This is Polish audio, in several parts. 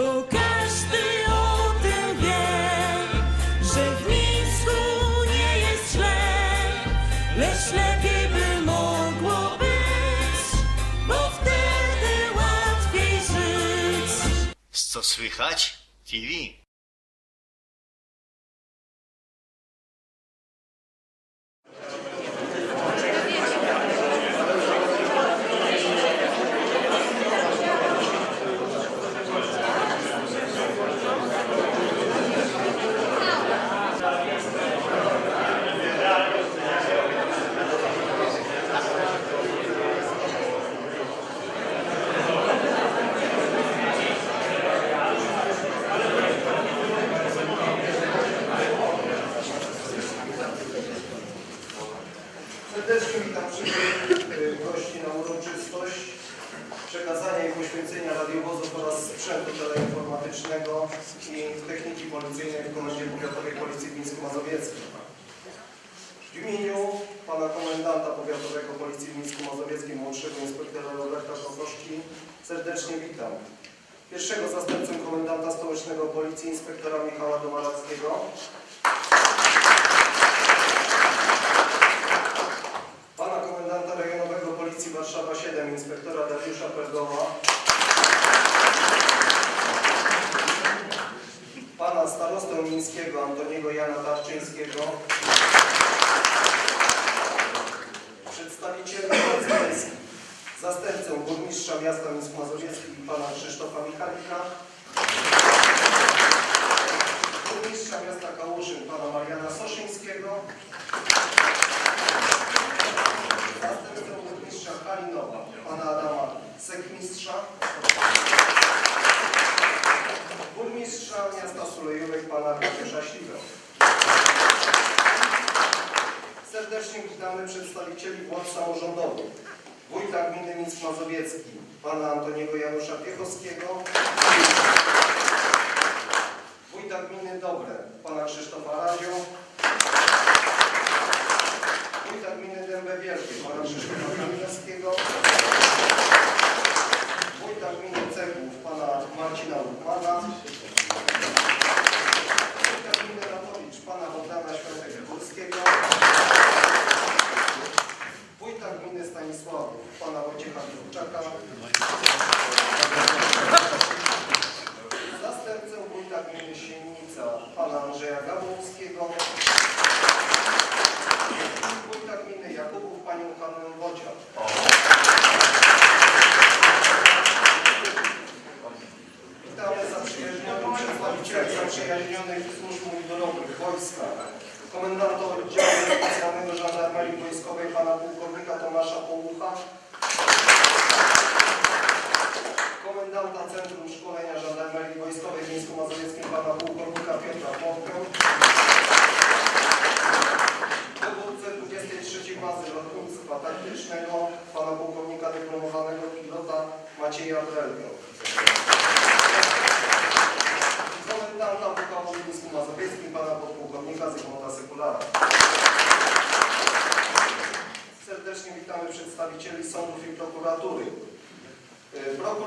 bo każdy o tym wie, że w Mińsku nie jest źle, lecz lepiej by mogło być, bo wtedy łatwiej żyć. Co słychać? TV. Serdecznie witam wszystkich y, gości na uroczystość przekazania i poświęcenia radiowozów oraz sprzętu teleinformatycznego i techniki policyjnej w Komendzie Powiatowej Policji Mińsko-Mazowieckiej. W imieniu pana komendanta powiatowego Policji Mińsko-Mazowieckiej młodszego inspektora Roberta Kokoszki serdecznie witam. Pierwszego zastępcę komendanta stołecznego Policji inspektora Michała Domarackiego inspektora Dariusza Perdoła, pana starostę miejskiego Antoniego Jana Tarczyńskiego, przedstawiciela władz zastępcę burmistrza miasta Mińsk Mazowieckim pana Krzysztofa Michalika, mamy przedstawicieli władz samorządowych. Wójta gminy Mick Mazowiecki, pana Antoniego Janusza Piechowskiego.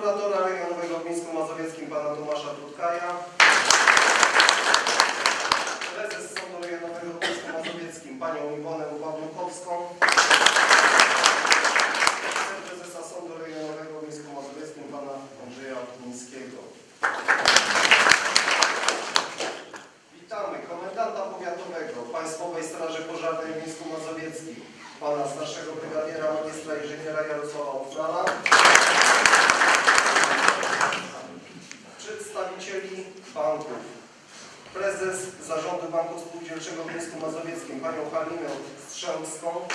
la Torah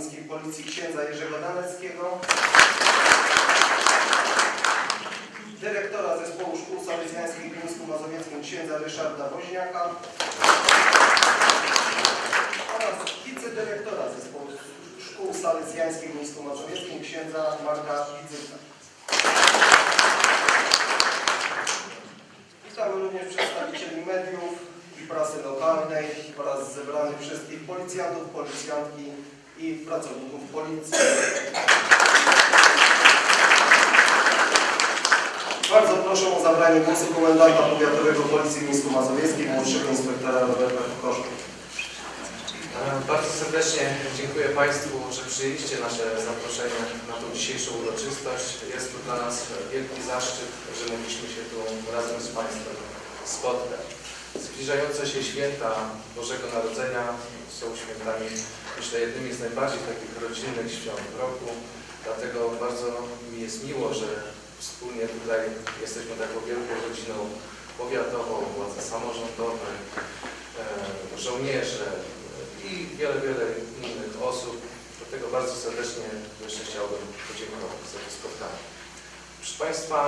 Miejskiej Policji księdza Jerzego Daleckiego, dyrektora Zespołu Szkół Salezjańskich w Mińsku Mazowieckim księdza Ryszarda Woźniaka oraz wicedyrektora Zespołu Szkół Salezjańskich w Mińsku Mazowieckim księdza Marka Widzyka. Witamy również przedstawicieli mediów, prasy lokalnej oraz zebranych wszystkich policjantów, policjantki i pracowników policji. Bardzo proszę o zabranie głosu komendanta powiatowego Policji w Mińsku młodszego inspektora Roberta Kokoszka. E, Bardzo serdecznie dziękuję Państwu, że przyjęliście nasze zaproszenie na tą dzisiejszą uroczystość. Jest to dla nas wielki zaszczyt, że mogliśmy się tu razem z Państwem spotkać. Zbliżające się święta Bożego Narodzenia są świętami, myślę, jednymi z najbardziej takich rodzinnych świąt roku. Dlatego bardzo mi jest miło, że wspólnie tutaj jesteśmy taką wielką rodziną powiatową, władze samorządowe, e, żołnierze i wiele, wiele innych osób. Dlatego bardzo serdecznie jeszcze chciałbym podziękować za to spotkanie. Proszę Państwa,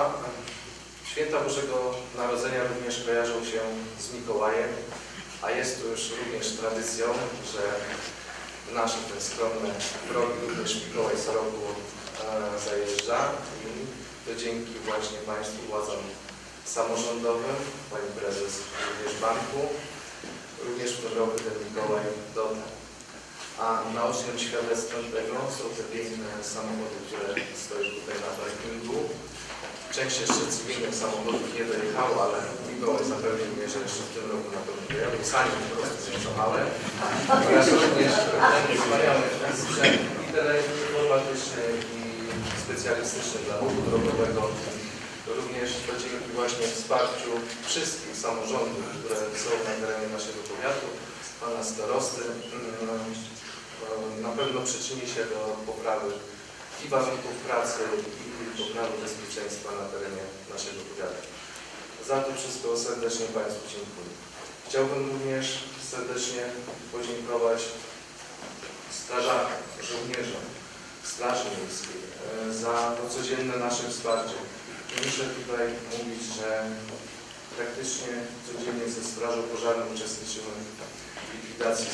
święta Bożego Narodzenia również kojarzą się z Mikołajem, a jest to już również tradycją, że w nasze te skromne progi również Mikołaj co roku e, zajeżdża i to dzięki właśnie Państwu władzom samorządowym, Pani Prezes również Banku, również w tym roku ten Mikołaj dotarł. A naocznym świadectwem tego są te piękne samochody, które stoją tutaj na parkingu. Część jeszcze cywilnych samochodów nie dojechało, ale Mikołaj zapewnił mnie, że jeszcze w tym roku na pewno dojadą. Sami po prostu nie jechałem. Oraz również ten wspaniały sprzęt i teleinformatyczny i specjalistyczny dla ruchu drogowego. Również to dzięki właśnie wsparciu wszystkich samorządów, które są na terenie naszego powiatu, pana starosty, mm, na pewno przyczyni się do poprawy i warunków pracy, i poprawy bezpieczeństwa na terenie naszego powiatu. Za to wszystko serdecznie Państwu dziękuję. Chciałbym również serdecznie podziękować strażakom, żołnierzom Straży Miejskiej e, za to codzienne nasze wsparcie. Muszę tutaj mówić, że praktycznie codziennie ze Strażą Pożarną uczestniczymy w likwidacji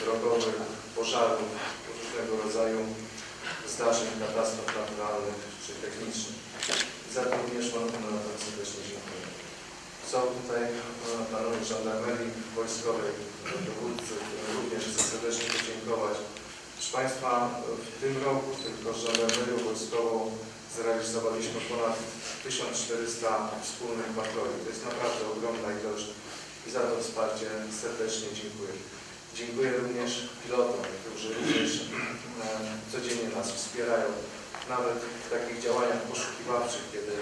drogowych, pożarów, różnego rodzaju zdarzeń, katastrof naturalnych czy technicznych. Za to również Panu Komendanta serdecznie dziękuję. Są tutaj e, panowie żandarmerii wojskowej, dowódcy, również chcę serdecznie podziękować. Proszę Państwa, w tym roku tylko żandarmerią wojskową zrealizowaliśmy ponad 1400 wspólnych patroli. To jest naprawdę ogromna ilość i za to wsparcie serdecznie dziękuję. Dziękuję również pilotom, którzy również codziennie nas wspierają, nawet w takich działaniach poszukiwawczych, kiedy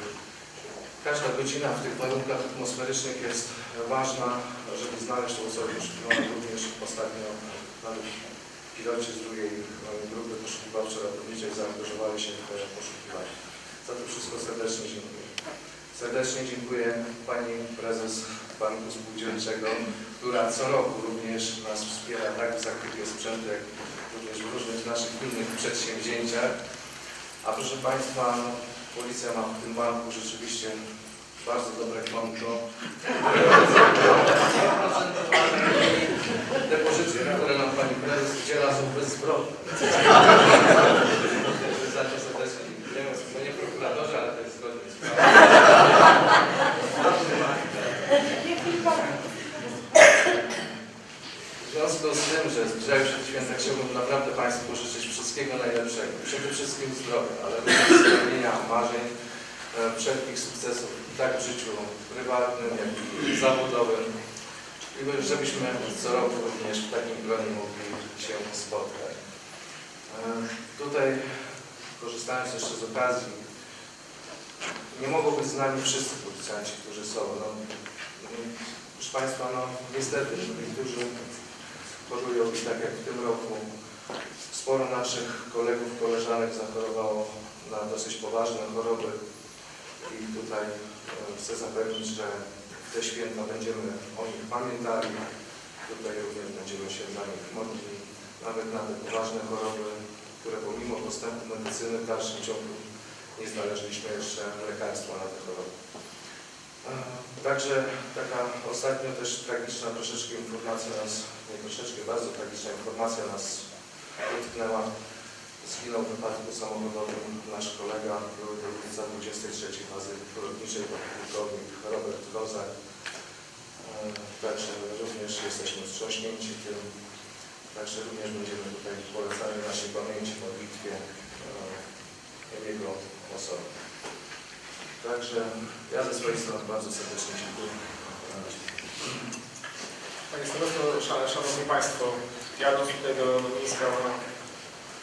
każda godzina w tych warunkach atmosferycznych jest ważna, żeby znaleźć tą osobę poszukiwaną. Również ostatnio piloci z drugiej grupy poszukiwawczo-ratowniczej zaangażowali się w te poszukiwania. Za to wszystko serdecznie dziękuję. Serdecznie dziękuję Pani Prezes Banku Spółdzielczego, która co roku również nas wspiera tak w zakupie sprzętu, jak również w różnych naszych innych przedsięwzięciach. A proszę Państwa, Policja ma w tym banku rzeczywiście bardzo dobre konto. Depozycje, które nam Pani Prezes udziela są bezzwrotne. Za to serdecznie dziękujemy. No nie prokuratorze, ale to jest zgodnie z prawem. W związku z tym, że zbliżają się święta, chciałbym naprawdę Państwu życzyć wszystkiego najlepszego. Przede wszystkim zdrowia, ale również spełnienia marzeń, e, wszelkich sukcesów tak w życiu prywatnym, jak i zawodowym. Żebyśmy co roku również w takim gronie mogli się spotkać. E, Tutaj, korzystając jeszcze z okazji, nie mogą być z nami wszyscy policjanci, którzy są. No, proszę Państwa, no niestety, niektórzy chorują i tak jak w tym roku sporo naszych kolegów, koleżanek zachorowało na dosyć poważne choroby i tutaj e, chcę zapewnić, że te święta będziemy o nich pamiętali. Tutaj również będziemy się dla nich modlili, nawet na te poważne choroby, które pomimo postępu medycyny w dalszym ciągu nie znaleźliśmy jeszcze lekarstwa na te choroby. Także taka ostatnio też tragiczna troszeczkę informacja nas, nie troszeczkę, bardzo tragiczna informacja nas dotknęła. Zginął w wypadku samochodowym nasz kolega, były dowódca 23 bazy porodniczej, pułkownik Robert Kozak. E, Także również jesteśmy wstrząśnięci tym. Także również będziemy tutaj polecali naszej pamięci, modlitwie e, jego osoby. Także ja ze swojej strony bardzo serdecznie dziękuję. Panie Starosto, szan- Szanowni Państwo, ja do tego lotniska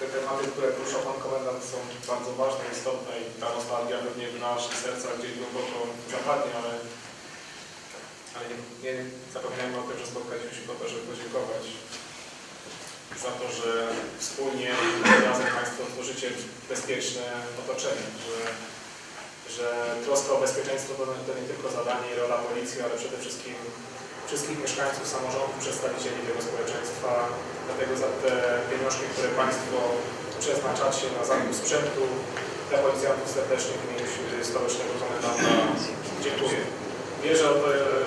te tematy, które poruszał Pan Komendant są bardzo ważne, istotne i ta nostalgia pewnie w naszych sercach gdzieś głęboko zapadnie, ale, ale nie, nie zapominajmy o tym, że spotkaliśmy się po to, żeby podziękować za to, że wspólnie razem Państwo tworzycie bezpieczne otoczenie, że, że troska o bezpieczeństwo to nie tylko zadanie i rola policji, ale przede wszystkim wszystkich mieszkańców, samorządów, przedstawicieli tego społeczeństwa. Dlatego za te pieniążki, które Państwo przeznaczacie na zakup sprzętu dla policjantów serdecznie w imieniu stołecznego komendanta dziękuję. Wierzę, o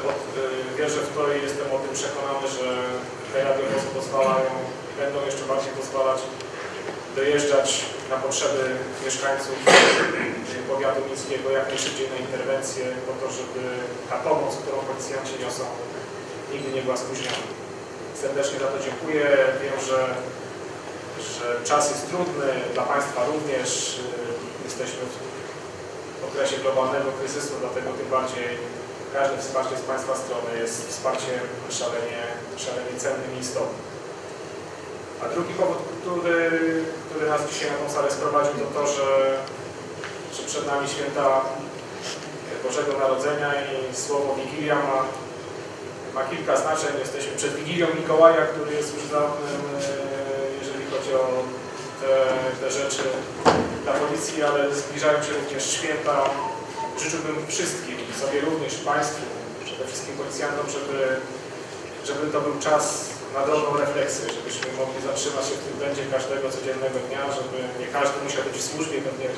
o, wierzę w to i jestem o tym przekonany, że te radiowozy pozwalają i będą jeszcze bardziej pozwalać dojeżdżać na potrzeby mieszkańców powiatu miejskiego jak najszybciej na interwencję po to, żeby ta pomoc, którą policjanci niosą, nigdy nie była spóźniona. Serdecznie za to dziękuję. Wiem, że, że czas jest trudny, dla Państwa również. Jesteśmy w okresie globalnego kryzysu, dlatego tym bardziej każde wsparcie z Państwa strony jest wsparciem szalenie, szalenie cennym i istotnym. A drugi powód, który, który nas dzisiaj na tą salę sprowadził, to to, że, że przed nami święta Bożego Narodzenia i słowo Wigilia ma, ma kilka znaczeń. Jesteśmy przed Wigilią Mikołaja, który jest już dawnym, e, jeżeli chodzi o te, te rzeczy dla policji, ale zbliżają się również święta. Życzyłbym wszystkim, sobie również, Państwu, przede wszystkim policjantom, żeby, żeby to był czas na drobną refleksję, żebyśmy mogli zatrzymać się w tym błędzie każdego codziennego dnia, żeby nie każdy musiał być w służbie, pewnie,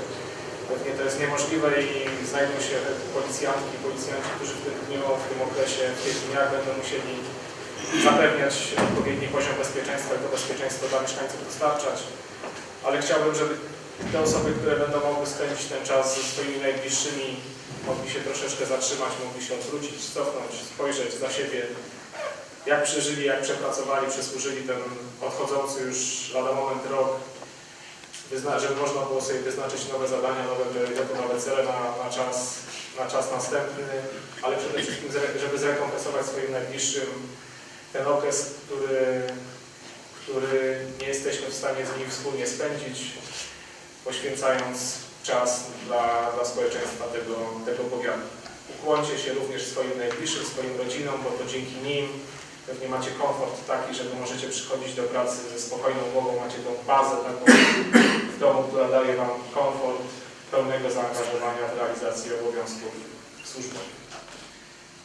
pewnie to jest niemożliwe i znajdą się policjantki, policjanci, którzy w tym dniu, w tym okresie, w tych dniach będą musieli zapewniać odpowiedni poziom bezpieczeństwa i to bezpieczeństwo dla mieszkańców dostarczać. Ale chciałbym, żeby te osoby, które będą mogły spędzić ten czas ze swoimi najbliższymi, mogli się troszeczkę zatrzymać, mogli się odwrócić, cofnąć, spojrzeć za siebie, jak przeżyli, jak przepracowali, przesłużyli ten odchodzący już lada moment rok, żeby można było sobie wyznaczyć nowe zadania, nowe priorytety, nowe cele na, na, czas, na czas następny, ale przede wszystkim, żeby zrekompensować swoim najbliższym ten okres, który, który nie jesteśmy w stanie z nimi wspólnie spędzić, poświęcając czas dla, dla społeczeństwa tego, tego powiatu. Ukłońcie się również swoim najbliższym, swoim rodzinom, bo to dzięki nim pewnie macie komfort taki, że możecie przychodzić do pracy ze spokojną głową, macie tą bazę taką w domu, która daje Wam komfort pełnego zaangażowania w realizację obowiązków służbowych.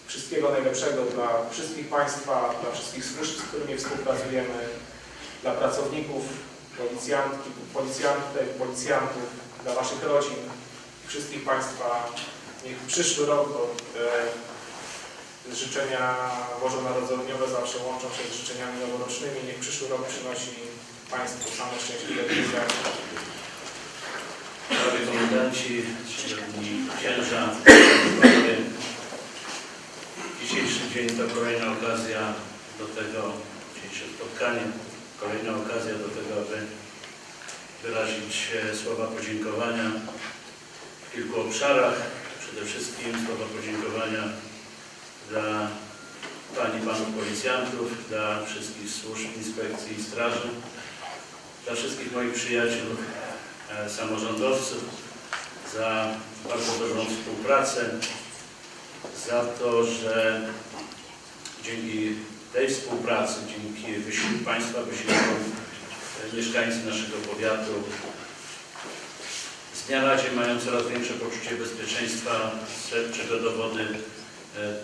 Wszystkiego najlepszego dla wszystkich Państwa, dla wszystkich służb, z którymi współpracujemy, dla pracowników, policjantki, policjantek, policjantów, dla Waszych rodzin, wszystkich Państwa. Niech przyszły rok, bo te życzenia bożonarodzeniowe zawsze łączą się z życzeniami noworocznymi. Niech przyszły rok przynosi Państwu same szczęśliwe dni. Panowie komendanci, czcigodni księża, dzisiejszy dzień to kolejna okazja do tego, dzisiejsze spotkanie, kolejna okazja do tego, aby wyrazić słowa podziękowania w kilku obszarach. Przede wszystkim słowa podziękowania dla Pani Panów Policjantów, dla wszystkich służb, inspekcji i straży, dla wszystkich moich przyjaciół e, samorządowców za bardzo dobrą współpracę, za to, że dzięki tej współpracy, dzięki wysiłku Państwa, wysiłkom e, mieszkańcy naszego powiatu z dnia na dzień mają coraz większe poczucie bezpieczeństwa, z czego dowody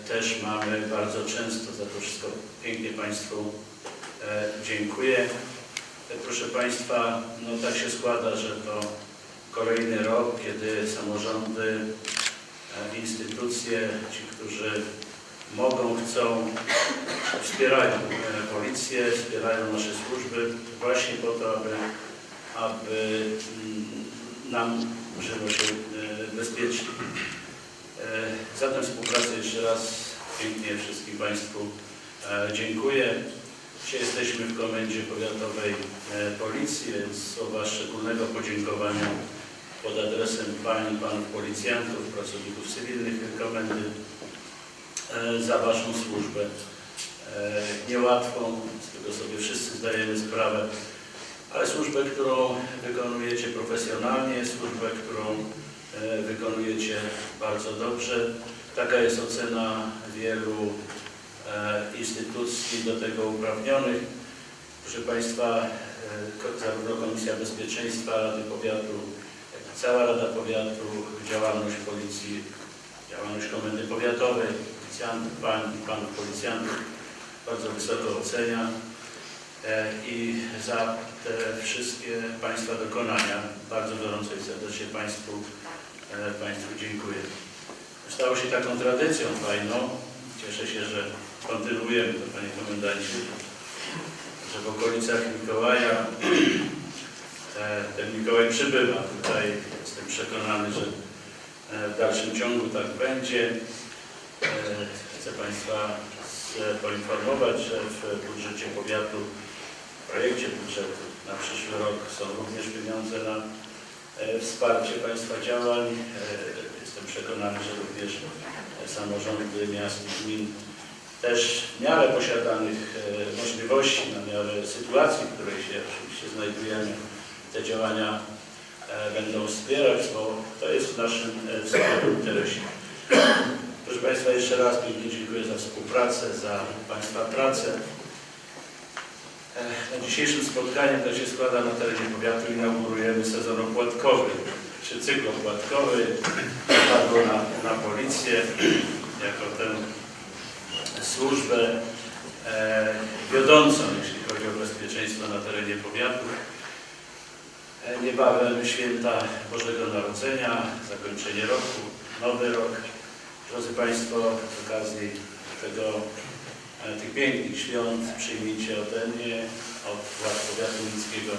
też mamy bardzo często. Za to wszystko pięknie Państwu e, dziękuję. Proszę Państwa, no tak się składa, że to kolejny rok, kiedy samorządy e, instytucje, ci, którzy mogą, chcą, wspierają e, policję, wspierają nasze służby właśnie po to, aby, aby mm, nam żyło się e, bezpiecznie. E, Za tę współpracę jeszcze raz pięknie wszystkim Państwu e, dziękuję. Dzisiaj jesteśmy w Komendzie Powiatowej e, Policji, więc słowa szczególnego podziękowania pod adresem Pań i Panów Policjantów, pracowników cywilnych Komendy za Waszą służbę. Niełatwą, z tego sobie wszyscy zdajemy sprawę, ale służbę, którą wykonujecie profesjonalnie, służbę, którą wykonujecie bardzo dobrze. Taka jest ocena wielu e, instytucji do tego uprawnionych. Proszę Państwa, e, zarówno Komisja Bezpieczeństwa Rady Powiatu, jak i cała Rada Powiatu, działalność Policji, działalność Komendy Powiatowej, policjantów, pań i panów policjantów bardzo wysoko ocenia e, i za te wszystkie Państwa dokonania bardzo gorąco i serdecznie Państwu, e, Państwu dziękuję. Stało się taką tradycją fajną. Cieszę się, że kontynuujemy to, Panie Komendancie, że w okolicach Mikołaja e, ten Mikołaj przybywa. Tutaj jestem przekonany, że e, w dalszym ciągu tak będzie. E, Chcę Państwa poinformować, że w budżecie powiatu, w projekcie budżetu na przyszły rok są również pieniądze na e, wsparcie Państwa działań. E, Jestem przekonany, że również e, samorządy miast i gmin też w miarę posiadanych e, możliwości, na miarę sytuacji, w której się oczywiście znajdujemy, te działania e, będą wspierać, bo to jest w naszym e, wspólnym interesie. Proszę Państwa, jeszcze raz pięknie dziękuję za współpracę, za Państwa pracę. Na dzisiejszym spotkaniu to się składa na terenie powiatu inaugurujemy sezon opłatkowy, czy cykl opłatkowy, padło na, na policję jako tę służbę e, wiodącą, jeśli chodzi o bezpieczeństwo na terenie powiatu. E, niebawem święta Bożego Narodzenia, zakończenie roku, nowy rok. Drodzy Państwo, z okazji tego, tych pięknych świąt przyjmijcie ode mnie, od władz powiatu miejskiego.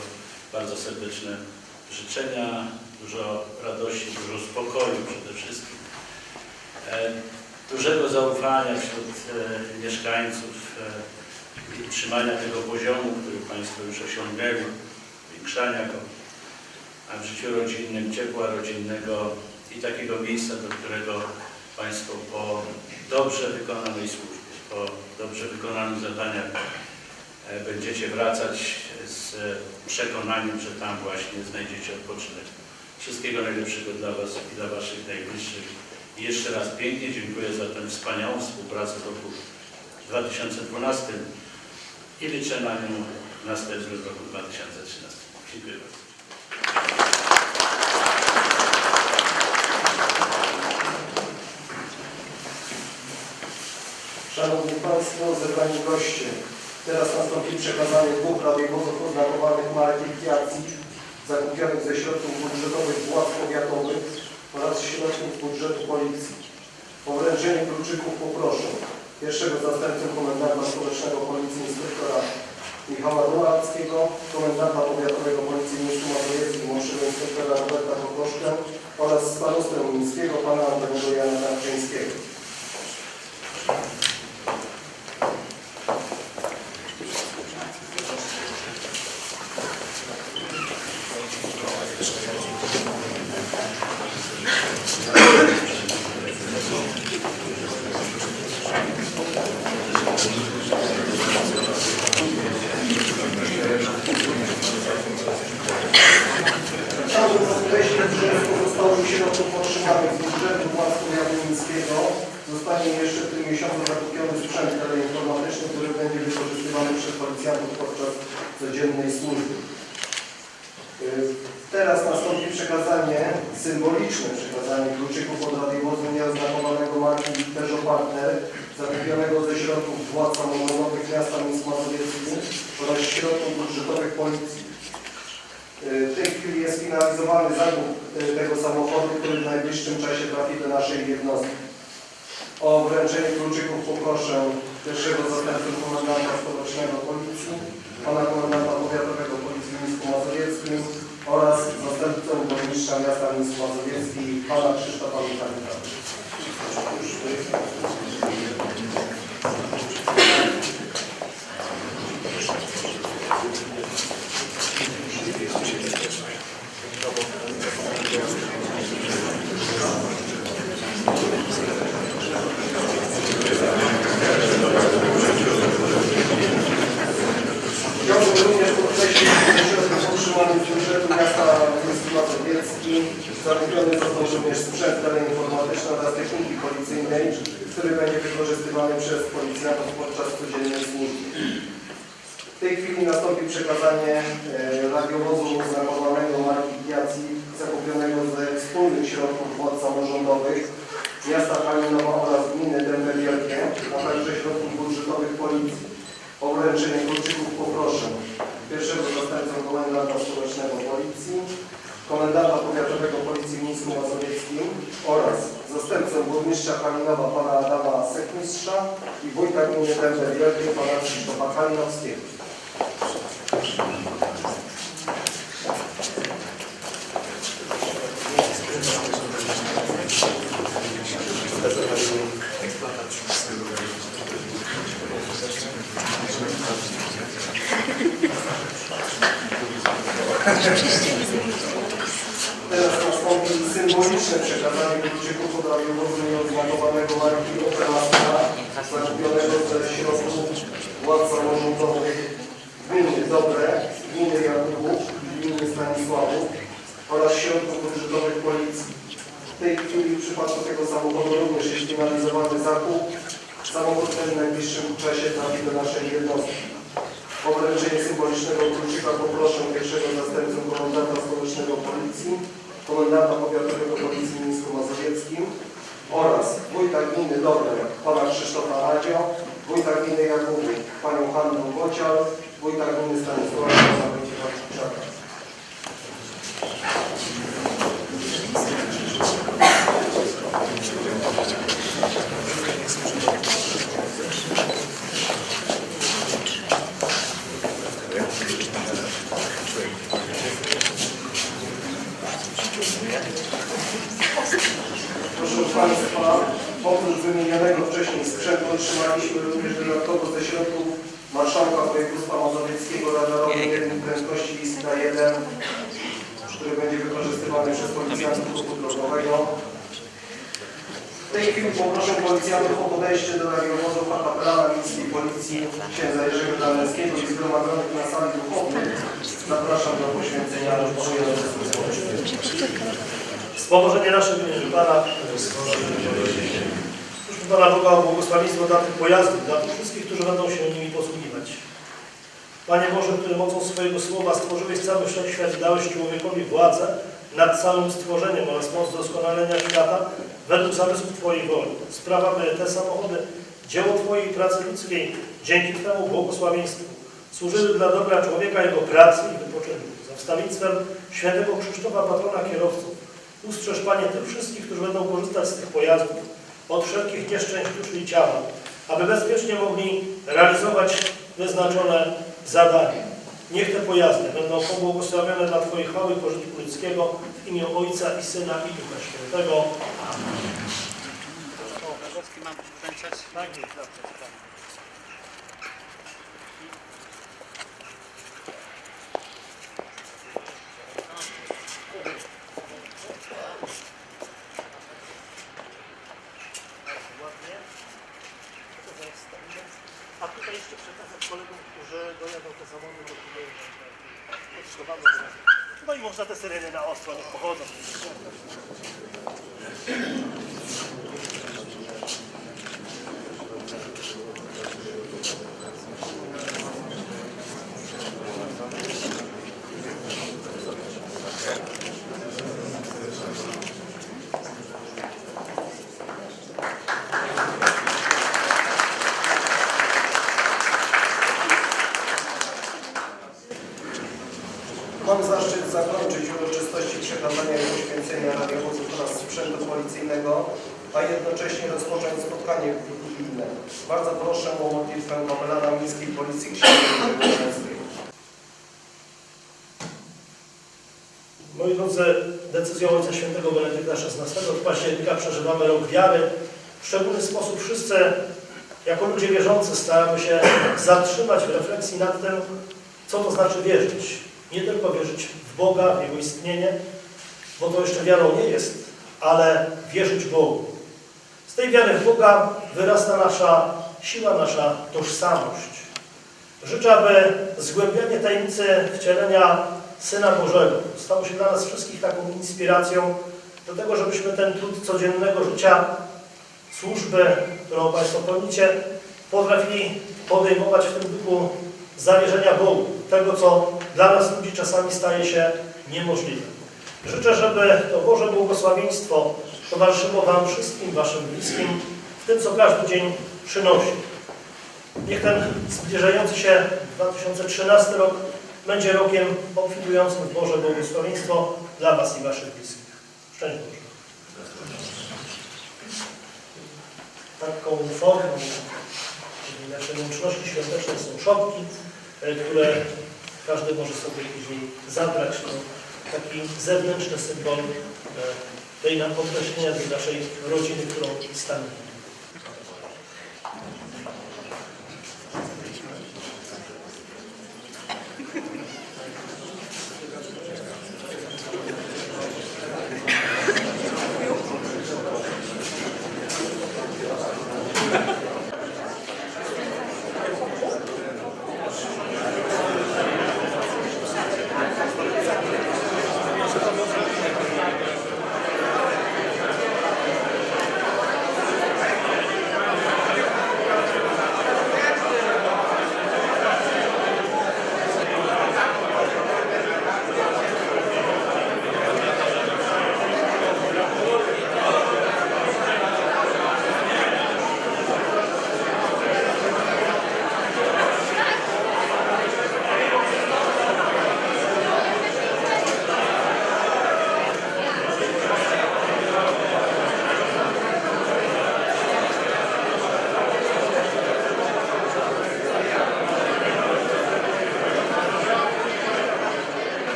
Bardzo serdeczne życzenia, dużo radości, dużo spokoju przede wszystkim, e, dużego zaufania wśród e, mieszkańców e, i trzymania tego poziomu, który Państwo już osiągnęli, zwiększania go a w życiu rodzinnym, ciepła rodzinnego i takiego miejsca, do którego Państwo po dobrze wykonanej służbie, po dobrze wykonanych zadaniach e, będziecie wracać z przekonaniem, że tam właśnie znajdziecie odpoczynek. Wszystkiego najlepszego dla Was i dla Waszych najbliższych. I jeszcze raz pięknie dziękuję za tę wspaniałą współpracę w roku 2012 i liczę na nią w następnym roku 2013. Dziękuję bardzo. Państwo, zebrani goście, teraz nastąpi przekazanie dwóch radiowozów oznakowanych marki Piaci zakupionych ze środków budżetowych władz powiatowych oraz środków budżetu policji. O wręczenie kluczyków poproszę pierwszego zastępcę komendanta społecznego Policji inspektora Michała Rułackiego, komendanta powiatowego Policji Mińsku Mazowieckim, młodszego inspektora Roberta Kokoszkę oraz starostę mińskiego pana Antoniego Jana Tarczyńskiego. Chciałbym podkreślić, że z pozostałych środków otrzymanych z budżetu władz powiatu miejskiego zostanie jeszcze w tym miesiącu zakupiony sprzęt teleinformatyczny, który będzie wykorzystywany przez policjantów podczas codziennej służby. Yy, Teraz nastąpi przekazanie, symboliczne przekazanie kluczyków od radiowozu nieoznakowanego marki Peugeot Partner, zakupionego ze środków władz samorządowych miasta Mińsk Mazowiecki oraz środków budżetowych policji. W tej chwili jest finalizowany zakup y, tego samochodu, który w najbliższym czasie trafi do naszej jednostki. O wręczenie kluczyków poproszę pierwszego zastępcę komendanta stołecznego policji, pana komendanta powiatowego policji w Mińsku Mazowieckim oraz zastępcę burmistrza miasta Mińsk Mazowiecki, pana Krzysztofa Michalika. Chciałbym również podkreślić, że środków otrzymanych z budżetu miasta Miejski Mazowiecki zakupiony został również sprzęt teleinformatyczny oraz techniki policyjnej, który będzie wykorzystywany przez policjantów podczas codziennej służby. W tej chwili nastąpi przekazanie e, radiowozu oznakowanego marki Piacji zakupionego ze wspólnych środków władz samorządowych miasta Halinowa oraz gminy Dębe Wielkie, a także środków budżetowych policji. O wręczenie kluczyków poproszę pierwszego zastępcę komendanta stołecznego policji, komendanta powiatowego policji w Mińsku Mazowieckim oraz zastępcę burmistrza Halinowa pana Adama Sekmistrza i wójta gminy Dębe Wielkie pana Krzysztofa Kalinowskiego. Teraz nastąpi symboliczne przekazanie kluczyków od radiowozu nieoznakowanego marki Opel Astra zakupionego ze środków władz samorządowych gminy Dobre, gminy Jakubów, gminy Stanisławów oraz środków budżetowych policji. W tej chwili w przypadku tego samochodu również jest finalizowany zakup. Samochód ten w najbliższym czasie trafi do naszej jednostki. O symbolicznego kluczyka poproszę pierwszego zastępcę komendanta stołecznego policji, komendanta powiatowego policji w Mińsku Mazowieckim oraz wójta gminy Dobre, pana Krzysztofa Radzio, wójta gminy Jakubów, panią Hannę Bocial, wójta gminy Stanisława, pana Wojciecha Kuczaka. Proszę Państwa, oprócz wymienionego wcześniej sprzętu otrzymaliśmy również dodatkowo ze środków Marszałka Województwa Mazowieckiego radarowy jednej prędkości Iskra 1, który będzie wykorzystywany przez policjantów ruchu drogowego. W tej chwili poproszę policjantów o podejście do radiowozu kapelana miejskiej policji księdza Jerzego Daneckiego i zgromadzonych na sali duchownej. Zapraszam do poświęcenia przyjazdu Z powożenia naszym Pana, Pana Boga o błogosławieństwo dla tych pojazdów, dla tych wszystkich, którzy będą się nimi posługiwać. Panie Boże, który mocą swojego słowa stworzyłeś cały wszechświat i dałeś człowiekowi władzę nad całym stworzeniem oraz moc doskonalenia świata według zamysłów Twojej woli. Sprawa, by te samochody, dzieło Twojej pracy ludzkiej, dzięki Twemu błogosławieństwu, służyły dla dobra człowieka, jego pracy i wypoczynku. Za wstawnictwem świętego Krzysztofa, patrona kierowców, Ustrzeż Panie tych wszystkich, którzy będą korzystać z tych pojazdów od wszelkich nieszczęść duszy i ciała, aby bezpiecznie mogli realizować wyznaczone zadania. Niech te pojazdy będą pobłogosławione dla Twojej chwały pożytku ludzkiego w imię Ojca i Syna i Ducha Świętego. Tak jest, dobrze, tak. Ładnie. A tutaj jeszcze przekazać kolegom, którzy dojadą te samochody do tutaj potrzebamy. No i można te syreny na ostro, niech pochodzą. Mam zaszczyt zakończyć uroczystości przekazania i poświęcenia poświęcenia radiowozów oraz sprzętu policyjnego, a jednocześnie rozpocząć spotkanie wigilijne. Bardzo proszę o modlitwę komendanta Miejskiej Policji Księgi Grzegorzeskiej. Drodzy, decyzją Ojca Świętego Benedykta XVI od października przeżywamy rok wiary. W szczególny sposób wszyscy, jako ludzie wierzący, staramy się zatrzymać w refleksji nad tym, co to znaczy wierzyć. Nie tylko wierzyć w Boga, w Jego istnienie, bo to jeszcze wiarą nie jest, ale wierzyć Bogu. Z tej wiary w Boga wyrasta nasza siła, nasza tożsamość. Życzę, aby zgłębianie tajemnicy wcielenia Syna Bożego stało się dla nas wszystkich taką inspiracją do tego, żebyśmy ten trud codziennego życia, służby, którą Państwo pełnicie, potrafili podejmować w tym duchu zawierzenia Bogu, tego, co dla nas ludzi czasami staje się niemożliwe. Życzę, żeby to Boże błogosławieństwo towarzyszyło Wam wszystkim, Waszym bliskim, w tym, co każdy dzień przynosi. Niech ten zbliżający się 2013 rok będzie rokiem obfitującym w Boże błogosławieństwo dla Was i Waszych bliskich. Szczęść Boże. Taką formą naszej łączności świątecznej są szopki, e, które każdy może sobie później zabrać. To taki zewnętrzny symbol e, tej podkreślenia tej naszej rodziny, którą stanowimy.